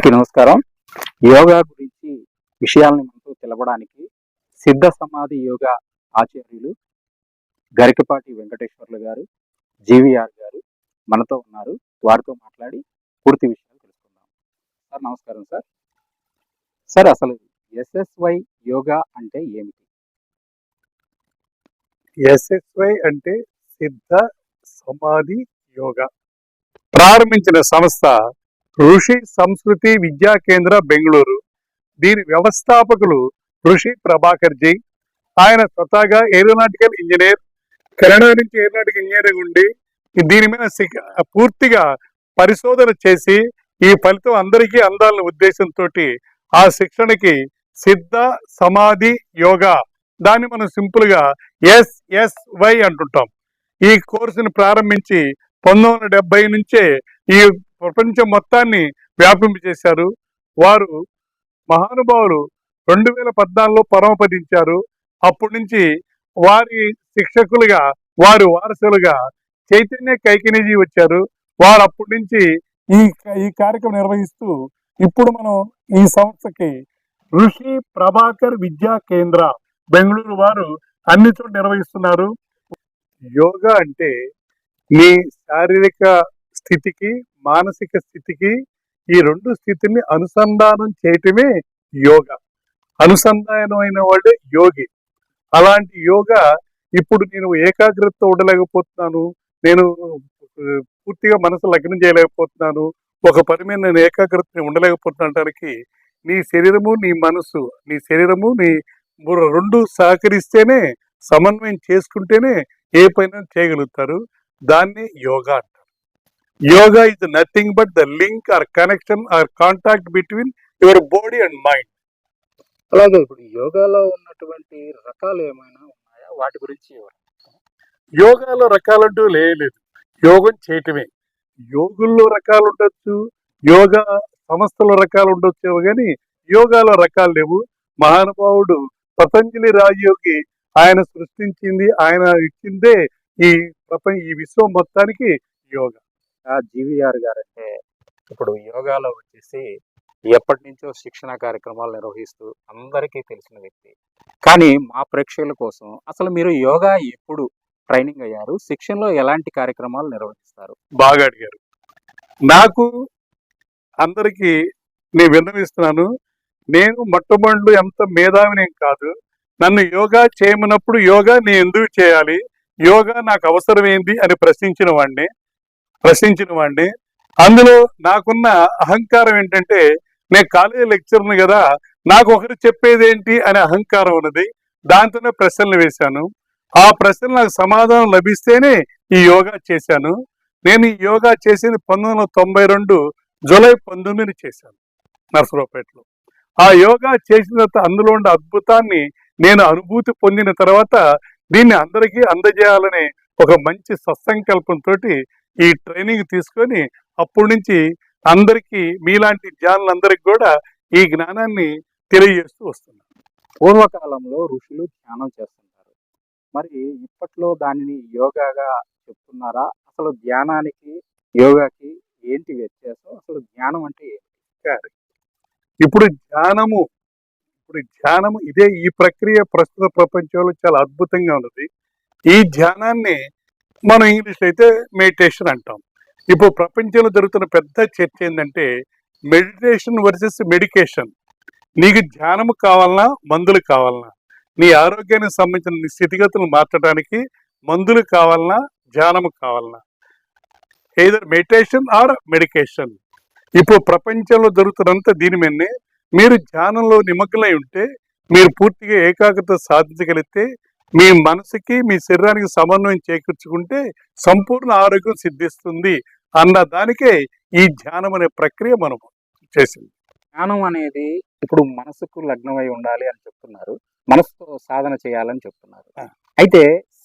అందరికీ నమస్కారం. యోగా గురించి విషయాలను మనతో తెలపడానికి సిద్ధ సమాధి యోగా ఆచార్యులు గరికపాటి వెంకటేశ్వర్లు గారు జీవీఆర్ గారు మనతో ఉన్నారు. వారితో మాట్లాడి పూర్తి విషయాలు తెలుసుకుందాం. సార్ నమస్కారం సార్. సార్ అసలు ఎస్ఎస్వై యోగా అంటే ఏమిటి? ఎస్ఎస్వై అంటే సిద్ధ సమాధి యోగా. ప్రారంభించిన సంస్థ ఋషి సంస్కృతి విద్యా కేంద్ర బెంగళూరు. దీని వ్యవస్థాపకులు ఋషి ప్రభాకర్ జీ. ఆయన స్వతహాగా ఏరోనాటికల్ ఇంజనీర్ కెనడా నుంచి ఏరోనాటికల్ ఇంజనీరింగ్ ఉండి దీని మీద పూర్తిగా పరిశోధన చేసి ఈ ఫలితం అందరికీ అందాలనే ఉద్దేశంతో ఆ శిక్షణకి సిద్ధ సమాధి యోగా దాన్ని మనం సింపుల్గా ఎస్ఎస్వై అంటుంటాం. ఈ కోర్సును ప్రారంభించి పంతొమ్మిది వందల నుంచే ఈ ప్రపంచం మొత్తాన్ని వ్యాపింపజేశారు. వారు మహానుభావులు రెండు వేల పద్నాలుగులో పరమపదించారు. అప్పటి నుంచి వారి శిక్షకులుగా వారి వారసులుగా చైతన్య కైకినిజీ వచ్చారు. వారు అప్పటి నుంచి ఈ ఈ కార్యక్రమం నిర్వహిస్తూ ఇప్పుడు మనం ఈ సంస్థకి ఋషి ప్రభాకర్ విద్యా కేంద్ర బెంగళూరు వారు అన్ని చోట్ల నిర్వహిస్తున్నారు. యోగా అంటే మీ శారీరక స్థితికి మానసిక స్థితికి ఈ రెండు స్థితిని అనుసంధానం చేయటమే యోగా. అనుసంధానమైన వాడే యోగి. అలాంటి యోగా ఇప్పుడు నేను ఏకాగ్రత ఉండలేకపోతున్నాను నేను పూర్తిగా మనసు లగ్నం చేయలేకపోతున్నాను ఒక పని మీద నేను ఏకాగ్రతని ఉండలేకపోతున్నానికి నీ శరీరము నీ మనసు నీ శరీరము నీ రెండు సహకరిస్తేనే సమన్వయం చేసుకుంటేనే ఏ పైన చేయగలుగుతారు. దాన్ని యోగా అంటారు. Yoga is nothing but the link or connection or contact between your body and mind అలాగే ఇప్పుడు యోగాలో ఉన్నటువంటి రకాలు ఏమైనా ఉన్నాయా? వాటి గురించి. యోగాలో రకాలంటూ లేదు. యోగం చేయటమే. యోగుల్లో రకాలు ఉండొచ్చు యోగా సంస్థలో రకాలు ఉండొచ్చు కానీ యోగాలో రకాలు లేవు. మహానుభావుడు పతంజలి రాజయోగి ఆయన సృష్టించింది ఆయన ఇచ్చిందే ఈ ప్రపంచ ఈ విశ్వం మొత్తానికి యోగా. జీవీఆర్ గారు అంటే ఇప్పుడు యోగాలో వచ్చేసి ఎప్పటి నుంచో శిక్షణ కార్యక్రమాలు నిర్వహిస్తూ అందరికీ తెలిసిన వ్యక్తి. కానీ మా ప్రేక్షకుల కోసం అసలు మీరు యోగా ఎప్పుడు ట్రైనింగ్ అయ్యారు? శిక్షణలో ఎలాంటి కార్యక్రమాలు నిర్వహిస్తారు? బాగా అడిగారు నాకు అందరికీ నేను విన్నవిస్తున్నాను నేను మొట్టమొదటి ఎంత మేధావిని కాదు నన్ను యోగా చేయమన్నప్పుడు యోగా నేను ఎందుకు చేయాలి యోగా నాకు అవసరం ఏంది అని ప్రశ్నించిన వాడిని ప్రశ్నించిన వాడిని అందులో నాకున్న అహంకారం ఏంటంటే నేను కాలేజీ లెక్చర్ని కదా నాకు ఒకరు చెప్పేది ఏంటి అనే అహంకారం ఉన్నది. దాంతోనే ప్రశ్నలు వేశాను. ఆ ప్రశ్నలు నాకు సమాధానం లభిస్తేనే ఈ యోగా చేశాను. నేను ఈ యోగా చేసింది పంతొమ్మిది వందల తొంభై రెండు జూలై పంతొమ్మిది చేశాను నర్సరావుపేటలో. ఆ యోగా చేసిన తర్వాత అందులో ఉండే అద్భుతాన్ని నేను అనుభూతి పొందిన తర్వాత దీన్ని అందరికీ అందజేయాలనే ఒక మంచి సత్సంకల్పంతో ఈ ట్రైనింగ్ తీసుకొని అప్పటి నుంచి అందరికీ మీలాంటి జ్ఞానులందరికీ కూడా ఈ జ్ఞానాన్ని తెలియజేస్తూ వస్తున్నాను. పూర్వకాలంలో ఋషులు ధ్యానం చేస్తుంటారు. మరి ఇప్పట్లో దానిని యోగాగా చెప్తున్నారా? అసలు ధ్యానానికి యోగాకి ఏంటి వ్యత్యాసం? అసలు ధ్యానం అంటే ఏంటి? ఇప్పుడు ధ్యానము ఇప్పుడు ధ్యానము ఇదే ఈ ప్రక్రియ ప్రస్తుత ప్రపంచంలో చాలా అద్భుతంగా ఉన్నది. ఈ ధ్యానాన్ని మనం ఇంగ్లీష్లో అయితే మెడిటేషన్ అంటాం. ఇప్పుడు ప్రపంచంలో జరుగుతున్న పెద్ద చర్చ ఏంటంటే మెడిటేషన్ వర్సెస్ మెడికేషన్. నీకు ధ్యానము కావాలన్నా మందులు కావాలన్నా. నీ ఆరోగ్యానికి సంబంధించిన నీ మార్చడానికి మందులు కావాలన్నా ధ్యానము కావాలన్నా. ఏదర్ మెడిటేషన్ ఆర్ మెడికేషన్ ఇప్పుడు ప్రపంచంలో జరుగుతున్నంత దీని మీదనే మీరు ధ్యానంలో నిమగ్నమై ఉంటే మీరు పూర్తిగా ఏకాగ్రత సాధించగలిగితే మీ మనసుకి మీ శరీరానికి సమన్వయం చేకూర్చుకుంటే సంపూర్ణ ఆరోగ్యం సిద్ధిస్తుంది అన్న దానికే ఈ ధ్యానం అనే ప్రక్రియ మనం చేసింది. ధ్యానం అనేది ఇప్పుడు మనసుకు లగ్నమై ఉండాలి అని చెప్తున్నారు. మనసుతో సాధన చేయాలని చెప్తున్నారు. అయితే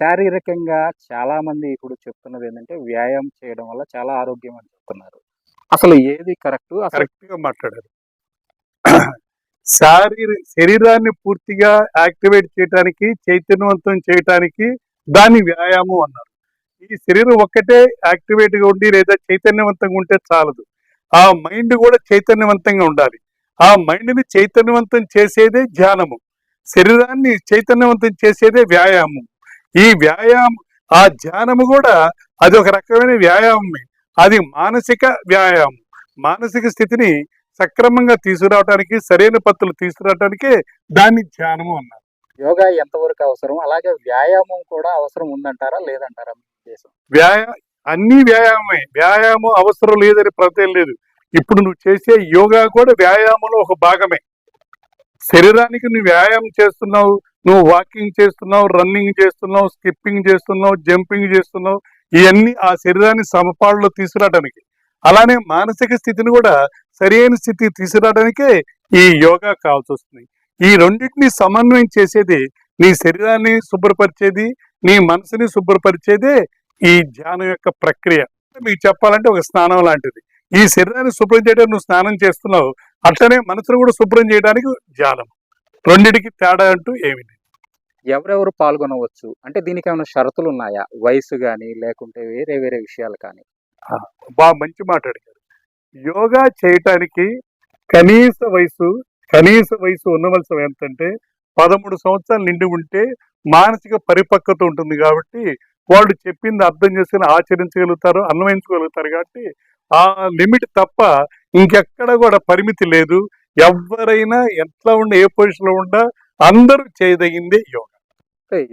శారీరకంగా చాలా మంది ఇప్పుడు చెప్తున్నది ఏంటంటే వ్యాయామం చేయడం వల్ల చాలా ఆరోగ్యం అని చెప్తున్నారు. అసలు ఏది కరెక్ట్? కరెక్ట్గా మాట్లాడారు. శారీర శరీరాన్ని పూర్తిగా యాక్టివేట్ చేయడానికి చైతన్యవంతం చేయటానికి దాని వ్యాయామం అన్నారు. ఈ శరీరం ఒక్కటే యాక్టివేట్గా ఉండి లేదా చైతన్యవంతంగా ఉంటే చాలదు. ఆ మైండ్ కూడా చైతన్యవంతంగా ఉండాలి. ఆ మైండ్ని చైతన్యవంతం చేసేదే ధ్యానము. శరీరాన్ని చైతన్యవంతం చేసేదే వ్యాయామం. ఈ వ్యాయామం ఆ ధ్యానము కూడా అది ఒక రకమైన వ్యాయామమే. అది మానసిక వ్యాయామం. మానసిక స్థితిని సక్రమంగా తీసుకురావడానికి సరైన పద్ధతులు తీసుకురావడానికే దాన్ని ధ్యానము అన్నారు. యోగా ఎంతవరకు అవసరం? అలాగే వ్యాయామం కూడా అవసరం ఉందంటారా? లేదంటారా? మీ ఉద్దేశం వ్యాయా అన్ని వ్యాయామమే వ్యాయామం అవసరం లేదని ప్రత్యేకం లేదు. ఇప్పుడు నువ్వు చేసే యోగా కూడా వ్యాయామంలో ఒక భాగమే. శరీరానికి నువ్వు వ్యాయామం చేస్తున్నావు నువ్వు వాకింగ్ చేస్తున్నావు రన్నింగ్ చేస్తున్నావు స్కిప్పింగ్ చేస్తున్నావు జంపింగ్ చేస్తున్నావు ఇవన్నీ ఆ శరీరాన్ని సమపాడులో తీసుకురావడానికి అలానే మానసిక స్థితిని కూడా సరైన స్థితి తీసుకురావడానికే ఈ యోగా కావాల్సి వస్తుంది. ఈ రెండింటిని సమన్వయం చేసేది నీ శరీరాన్ని శుభ్రపరిచేది నీ మనసుని శుభ్రపరిచేదే ఈ ధ్యానం యొక్క ప్రక్రియ. మీకు చెప్పాలంటే ఒక స్నానం లాంటిది. ఈ శరీరాన్ని శుభ్రం చేయడానికి నువ్వు స్నానం చేస్తున్నావు. అట్లనే మనసును కూడా శుభ్రం చేయడానికి ధ్యానం. రెండింటికి తేడా అంటూ ఏమి ఎవరెవరు పాల్గొనవచ్చు? అంటే దీనికి ఏమైనా షరతులు ఉన్నాయా? వయసు కానీ లేకుంటే వేరే వేరే విషయాలు కానీ. బాగా మంచి మాట అడిగారు యోగా చేయటానికి కనీస వయసు కనీస వయసు ఉండవలసిన ఎంతంటే పదమూడు సంవత్సరాలు నిండి ఉంటే మానసిక పరిపక్వత ఉంటుంది కాబట్టి వాళ్ళు చెప్పింది అర్థం చేసుకుని ఆచరించగలుగుతారు అన్వయించగలుగుతారు కాబట్టి ఆ లిమిట్ తప్ప ఇంకెక్కడ కూడా పరిమితి లేదు. ఎవరైనా ఎట్లా ఉండ ఏ పొజిషన్లో ఉండా అందరూ చేయదగిందే యోగా.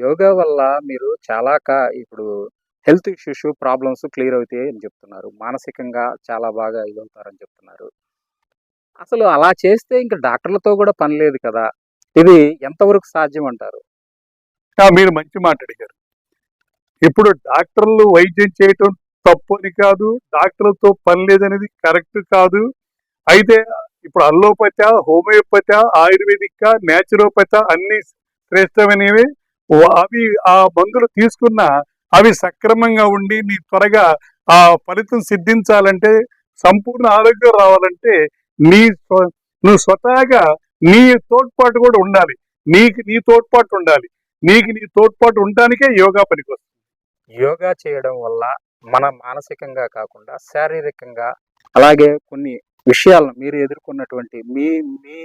యోగా వల్ల మీరు చాలా ఇప్పుడు హెల్త్ ఇష్యూస్ ప్రాబ్లమ్స్ క్లియర్ అవుతాయి అని చెప్తున్నారు. మానసికంగా చాలా బాగా ఇదవుతారని చెప్తున్నారు. అసలు అలా చేస్తే ఇంకా డాక్టర్లతో కూడా పని లేదు కదా. ఇది ఎంతవరకు సాధ్యం అంటారు? మీరు మంచి మాట అడిగారు. ఇప్పుడు డాక్టర్లు వైద్యం చేయటం తప్పు అని కాదు డాక్టర్లతో పని లేదనేది కరెక్ట్ కాదు. అయితే ఇప్పుడు అల్లోపతి హోమియోపతి ఆయుర్వేదిక నేచురోపతి అన్ని శ్రేష్టమైనవి. అవి ఆ మందులు తీసుకున్న అవి సక్రమంగా ఉండి నీ త్వరగా ఆ ఫలితం సిద్ధించాలంటే సంపూర్ణ ఆరోగ్యం రావాలంటే నీ నువ్వు స్వతహాగా నీ తోడ్పాటు కూడా ఉండాలి. నీకు నీ తోడ్పాటు ఉండాలి. నీకు నీ తోడ్పాటు ఉండడానికే యోగా పనికొస్తుంది. యోగా చేయడం వల్ల మన మానసికంగా కాకుండా శారీరకంగా అలాగే కొన్ని విషయాలను మీరు ఎదుర్కొన్నటువంటి మీ మీ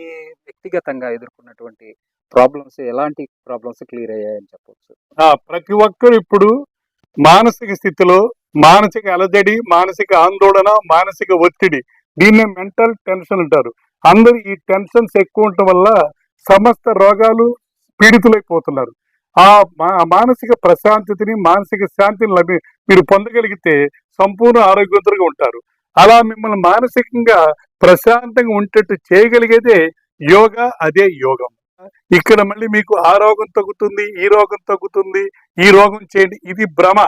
వ్యక్తిగతంగా ఎదుర్కొన్నటువంటి ప్రాబ్లమ్స్ ఎలాంటి ప్రాబ్లమ్స్ క్లియర్ అయ్యాయని చెప్పొచ్చు? ఆ ప్రతి ఒక్కరు ఇప్పుడు మానసిక స్థితిలో మానసిక అలజడి మానసిక ఆందోళన మానసిక ఒత్తిడి దీన్నే మెంటల్ టెన్షన్ అంటారు. అందరూ ఈ టెన్షన్స్ ఎక్కువ ఉండటం వల్ల సమస్త రోగాలు పీడితులైపోతున్నారు. ఆ మా- మానసిక ప్రశాంతతని మానసిక శాంతిని లభి మీరు పొందగలిగితే సంపూర్ణ ఆరోగ్యవంతులుగా ఉంటారు. అలా మిమ్మల్ని మానసికంగా ప్రశాంతంగా ఉండేట్టు చేయగలిగేదే యోగా అదే యోగం. ఇక్కడ మళ్ళీ మీకు ఆ రోగం తగ్గుతుంది ఈ రోగం తగ్గుతుంది ఈ రోగం చేయండి. ఇది భ్రమ.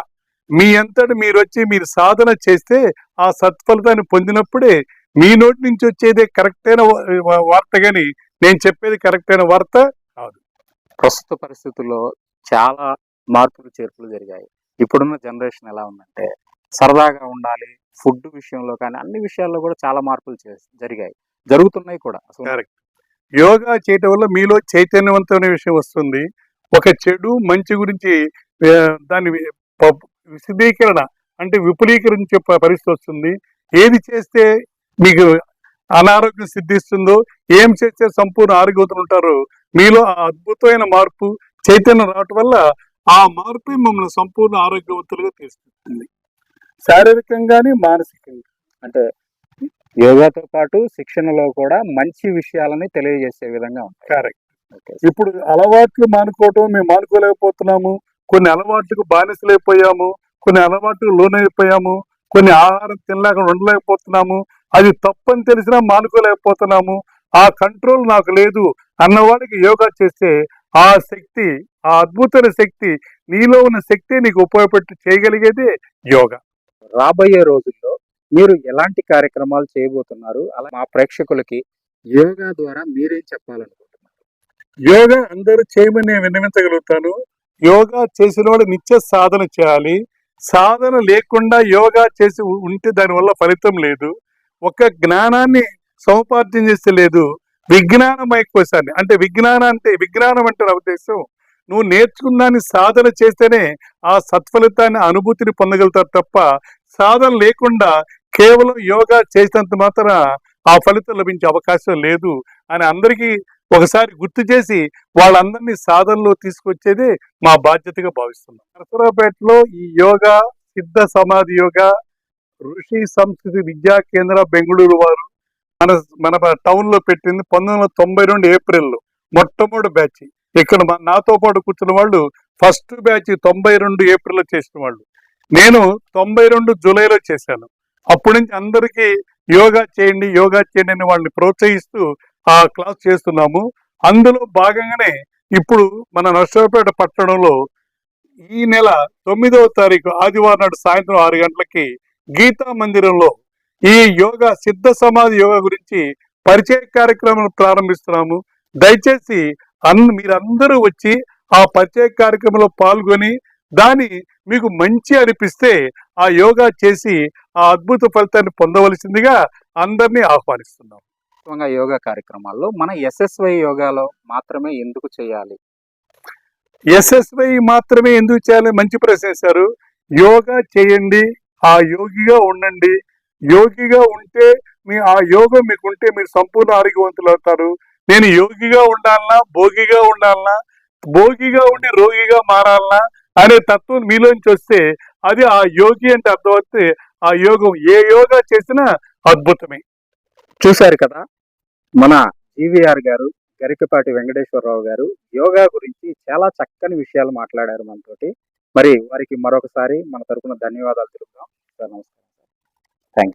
మీ అంతటి మీరు వచ్చి మీరు సాధన చేస్తే ఆ సత్ఫలితాన్ని పొందినప్పుడే మీ నోటి నుంచి వచ్చేదే కరెక్ట్ అయిన వార్త గాని నేను చెప్పేది కరెక్ట్ అయిన వార్త ప్రస్తుత పరిస్థితుల్లో చాలా మార్పులు చేర్పులు జరిగాయి. ఇప్పుడున్న జనరేషన్ ఎలా ఉందంటే సరదాగా ఉండాలి ఫుడ్ విషయంలో కానీ అన్ని విషయాల్లో కూడా చాలా మార్పులు జరిగాయి. జరుగుతున్నాయి కూడా. యోగా చేయటం వల్ల మీలో చైతన్యవంతమైన విషయం వస్తుంది. ఒక చెడు మంచి గురించి దాన్ని విశదీకరణ అంటే విపులీకరించే పరిస్థితి వస్తుంది. ఏది చేస్తే మీకు అనారోగ్యం సిద్ధిస్తుందో ఏం చేస్తే సంపూర్ణ ఆరోగ్యవంతులు ఉంటారో మీలో ఆ అద్భుతమైన మార్పు చైతన్యం రావటం వల్ల ఆ మార్పు మమ్మల్ని సంపూర్ణ ఆరోగ్యవంతులుగా తీసుకుంటుంది శారీరకంగానే మానసికంగా అంటే యోగాతో పాటు శిక్షణలో కూడా మంచి విషయాలని తెలియజేసే విధంగా ఉంటాయి కరెక్ట్ ఇప్పుడు అలవాట్లు మానుకోవటం మేము మానుకోలేకపోతున్నాము. కొన్ని అలవాట్లకు బానిసలైపోయాము. కొన్ని అలవాట్లకు లోనైపోయాము. కొన్ని ఆహారం తినలేక ఉండలేకపోతున్నాము. అది తప్పని తెలిసినా మానుకోలేకపోతున్నాము. ఆ కంట్రోల్ నాకు లేదు అన్నవాడికి యోగా చేస్తే ఆ శక్తి ఆ అద్భుతమైన శక్తి నీలో ఉన్న శక్తి నీకు ఉపయోగపెట్టి చేయగలిగేదే యోగా. రాబోయే రోజుల్లో మీరు ఎలాంటి కార్యక్రమాలు చేయబోతున్నారు? అలా మా ప్రేక్షకులకి యోగా ద్వారా మీరేం చెప్పాలనుకుంటున్నారు. యోగా అందరూ చేయమని నేను విన్నవించగలుగుతాను. యోగా చేసిన వాడు నిత్య సాధన చేయాలి. సాధన లేకుండా యోగా చేసి ఉంటే దానివల్ల ఫలితం లేదు. ఒక జ్ఞానాన్ని సముపార్జన చేస్తే లేదు. విజ్ఞానం అయిపోసాన్ని అంటే విజ్ఞానం అంటే విజ్ఞానం అంటే నా ఉద్దేశం నువ్వు నేర్చుకున్నాన్ని సాధన చేస్తేనే ఆ సత్ఫలితాన్ని అనుభూతిని పొందగలుగుతారు తప్ప సాధన లేకుండా కేవలం యోగా చేసినంత మాత్రం ఆ ఫలితం లభించే అవకాశం లేదు అని అందరికీ ఒకసారి గుర్తు చేసి వాళ్ళందరినీ సాధనలో తీసుకొచ్చేదే మా బాధ్యతగా భావిస్తున్నాం. నరసరావుపేటలో ఈ యోగా సిద్ధ సమాధి యోగా ఋషి సంస్కృతి విద్యా కేంద్ర బెంగళూరు వారు మన మన టౌన్లో పెట్టింది పంతొమ్మిది వందల తొంభై రెండు ఏప్రిల్లో మొట్టమొదటి బ్యాచ్. ఇక్కడ నాతో పాటు కూర్చున్న వాళ్ళు ఫస్ట్ బ్యాచ్ తొంభై రెండు ఏప్రిల్లో చేసిన వాళ్ళు. నేను తొంభై రెండు జూలైలో చేశాను. అప్పటి నుంచి అందరికీ యోగా చేయండి యోగా చేయండి అని వాళ్ళని ప్రోత్సహిస్తూ ఆ క్లాస్ చేస్తున్నాము. అందులో భాగంగానే ఇప్పుడు మన నర్సరావుపేట పట్టణంలో ఈ నెల తొమ్మిదవ తారీఖు ఆదివారం నాడు సాయంత్రం ఆరు గంటలకి గీతా మందిరంలో ఈ యోగా సిద్ధ సమాధి యోగా గురించి పరిచయ కార్యక్రమం ప్రారంభిస్తున్నాము. దయచేసి అన్ మీరందరూ వచ్చి ఆ పరిచయ కార్యక్రమంలో పాల్గొని దాని మీకు మంచి అనిపిస్తే ఆ యోగా చేసి ఆ అద్భుత ఫలితాన్ని పొందవలసిందిగా అందరినీ ఆహ్వానిస్తున్నాం. వాస్తవంగా యోగా కార్యక్రమాల్లో మన ఎస్ఎస్వై యోగాలో మాత్రమే ఎందుకు చేయాలి? ఎస్ఎస్వై మాత్రమే ఎందుకు చేయాలి? మంచి ప్రశ్న వేశారు. యోగా చేయండి ఆ యోగిగా ఉండండి. యోగిగా ఉంటే మీ ఆ యోగం మీకు ఉంటే మీరు సంపూర్ణ ఆరోగ్యవంతులు అవుతారు. నేను యోగిగా ఉండాలనా? భోగిగా ఉండాలనా? భోగిగా ఉండి రోగిగా మారాలనా? అనే తత్వం మీలోంచి వస్తే అది ఆ యోగి అంటే అర్థమవుతే ఆ యోగం ఏ యోగా చేసినా అద్భుతమే. చూశారు కదా మన జీవీఆర్ గారు గరికపాటి వెంకటేశ్వరరావు గారు యోగా గురించి చాలా చక్కని విషయాలు మాట్లాడారు మనతోటి. మరి వారికి మరొకసారి మన తరపున ధన్యవాదాలు తెలుపుదాం. సార్ నమస్కారం థ్యాంక్ యూ